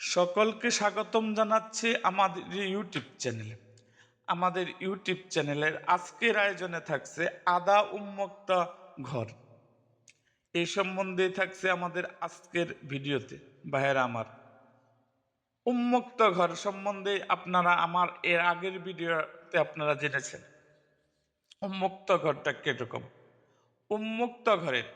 সকলকে স্বাগতম জানাচ্ছি আমাদের ইউটিউব চ্যানেলে আমাদের ইউটিউব চ্যানেলের আজকের আয়োজনে থাকছে আদা উন্মুক্ত ঘর। এই সম্বন্ধে থাকছে আমাদের আজকের ভিডিওতে, ভাইয়েরা আমার। উন্মুক্ত ঘর সম্বন্ধে আপনারা আমার এর আগের ভিডিওতে আপনারা জেনেছেন। উন্মুক্ত ঘরটা কীরকম? উন্মুক্ত ঘরের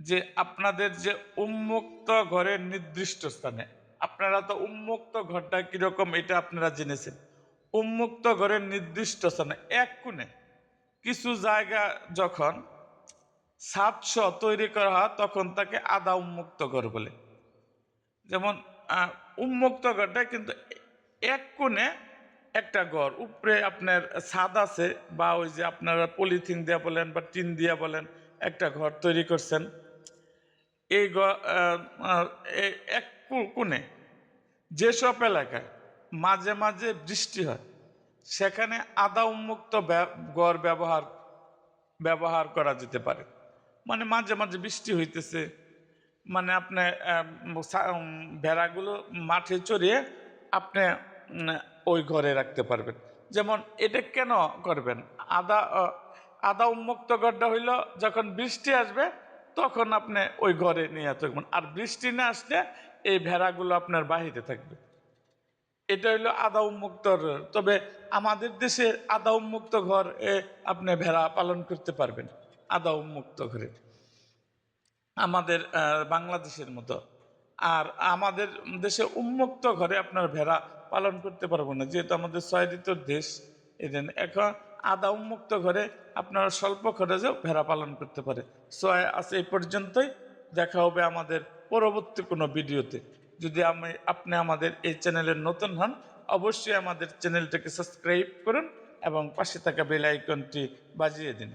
যে আপনাদের যে উন্মুক্ত ঘরের নির্দিষ্ট স্থানে, আপনারা তো উন্মুক্ত ঘরটা কীরকম এটা আপনারা জেনেছেন? উন্মুক্ত ঘরের নির্দিষ্ট স্থানে, এক কোণে কিছু জায়গা যখন সাতশ তৈরি করা হয়, তখন তাকে আদা উন্মুক্ত ঘর বলে। যেমন উন্মুক্ত ঘরটা কিন্তু এক কোণে একটা ঘর, উপরে আপনার ছাদ আছে বা ওই যে আপনারা পলিথিন দিয়া বলেন বা টিন দিয়া বলেন, একটা ঘর তৈরি করছেন। এই এক কোণে। যেসব এলাকায় মাঝে মাঝে বৃষ্টি হয়, সেখানে আদা উন্মুক্ত গড় ব্যবহার ব্যবহার করা যেতে পারে। মানে মাঝে মাঝে বৃষ্টি হইতেছে মানে আপনি ভেড়াগুলো মাঠে চড়িয়ে আপনি ওই ঘরে রাখতে পারবেন। যেমন এটা কেন করবেন? আদা আদা উন্মুক্ত ঘরটা হইল যখন বৃষ্টি আসবে তখন আপনি ওই ঘরে নিয়ে থাকবেন আর বৃষ্টি না আসলে এই ভেড়াগুলো আপনার বাহিরে থাকবে। এটা হইল আদা উন্মুক্ত তবে আমাদের দেশে আদা উন্মুক্ত ঘর এ আপনি ভেড়া পালন করতে পারবেন, আদা উন্মুক্ত ঘরে। আমাদের বাংলাদেশের মতো। আর আমাদের দেশে উন্মুক্ত ঘরে আপনার ভেড়া পালন করতে পারব না, যেহেতু আমাদের ছয় ঋতুর দেশ। জন্য এখন আদা উন্মুক্ত ঘরে আপনারা স্বল্প খরচেও ভেড়া পালন করতে পারে। সো আজ এই পর্যন্তই। দেখা হবে আমাদের পরবর্তী কোনো ভিডিওতে। যদি আমি, আপনি আমাদের এই চ্যানেলের নতুন হন, অবশ্যই আমাদের চ্যানেলটাকে সাবস্ক্রাইব করুন এবং পাশে থাকা বেল আইকনটি বাজিয়ে দিন।